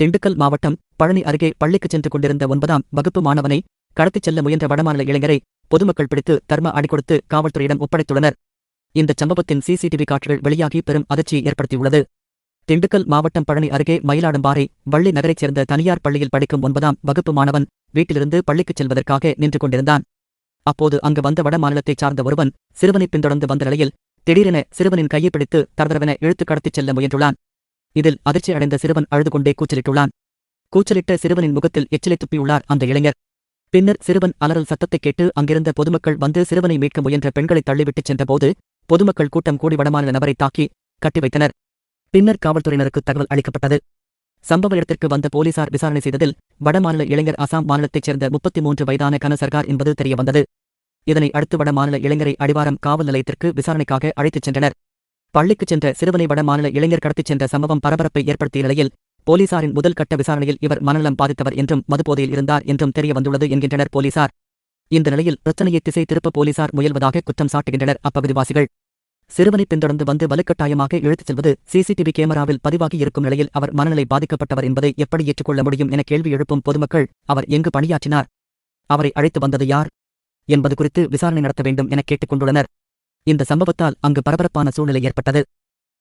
திண்டுக்கல் மாவட்டம் பழனி அருகே பள்ளிக்கு சென்று கொண்டிருந்த ஒன்பதாம் வகுப்பு மாணவனை கடத்திச் செல்ல முயன்ற வடமாநில இளைஞரை பொதுமக்கள் பிடித்து தர்ம அடி கொடுத்து காவல்துறையிடம் ஒப்படைத்துள்ளனர். இந்த சம்பவத்தின் சிசிடிவி காட்சிகள் வெளியாகி பெரும் அதிர்ச்சியை ஏற்படுத்தியுள்ளது. திண்டுக்கல் மாவட்டம் பழனி அருகே மயிலாடும்பாறை வள்ளி நகரைச் சேர்ந்த தனியார் பள்ளியில் படிக்கும் ஒன்பதாம் வகுப்பு மாணவன் வீட்டிலிருந்து பள்ளிக்குச் செல்வதற்காக நின்று கொண்டிருந்தான். அப்போது அங்கு வந்த வட மாநிலத்தைச் சார்ந்த ஒருவன் சிறுவனை பின்தொடர்ந்து வந்த நிலையில் திடீரென சிறுவனின் கையை பிடித்து தரதரவென இழுத்து கடத்திச் செல்ல முயன்றுள்ளான். இதில் அதிர்ச்சி அடைந்த சிறுவன் அழுது கொண்டே கூச்சலிட்டுள்ளான். கூச்சலிட்ட சிறுவனின் முகத்தில் எச்சிலை துப்பியுள்ளார் அந்த இளைஞர். பின்னர் சிறுவன் அலறல் சத்தத்தைக் கேட்டு அங்கிருந்த பொதுமக்கள் வந்து சிறுவனை மீட்க முயன்ற பெண்களை தள்ளிவிட்டுச் சென்றபோது பொதுமக்கள் கூட்டம் கூடி வடமாநில நபரை தாக்கி கட்டி வைத்தனர். பின்னர் காவல்துறையினருக்கு தகவல் அளிக்கப்பட்டது. சம்பவ இடத்திற்கு வந்த போலீசார் விசாரணை செய்ததில் வடமாநில இளைஞர் அசாம் மாநிலத்தைச் சேர்ந்த முப்பத்தி மூன்று வயதான கனசர்கார் என்பது தெரியவந்தது. இதனை அடுத்து வடமாநில இளைஞரை அடிவாரம் காவல் நிலையத்திற்கு விசாரணைக்காக அழைத்துச் சென்றனர். பள்ளிக்குச் சென்ற சிறுவனை வடமாநில இளைஞர் கடத்திச் சென்ற சம்பவம் பரபரப்பை ஏற்படுத்திய நிலையில் போலீசாரின் முதல் கட்ட விசாரணையில் இவர் மனநலம் பாதித்தவர் என்றும் மதுபோதையில் இருந்தார் என்றும் தெரிய வந்துள்ளது என்கின்றனர் போலீசார். இந்த நிலையில் பிரச்சனையை திசை திருப்ப போலீசார் முயல்வதாக குற்றம் சாட்டுகின்றனர் அப்பகுதிவாசிகள். சிறுவனை பின்தொடர்ந்து வந்து வலுக்கட்டாயமாக இழுத்துச் செல்வது சிசிடிவி கேமராவில் பதிவாகி இருக்கும் நிலையில் அவர் மனநிலை பாதிக்கப்பட்டவர் என்பதை எப்படி ஏற்றுக்கொள்ள முடியும் என கேள்வி எழுப்பும் பொதுமக்கள் அவர் எங்கு பணியாற்றினார்? அவரை அழைத்து வந்தது யார்? என்பது குறித்து விசாரணை நடத்த வேண்டும் என கேட்டுக் கொண்டுள்ளனர். இந்த சம்பவத்தால் அங்கு பரபரப்பான சூழ்நிலை ஏற்பட்டது.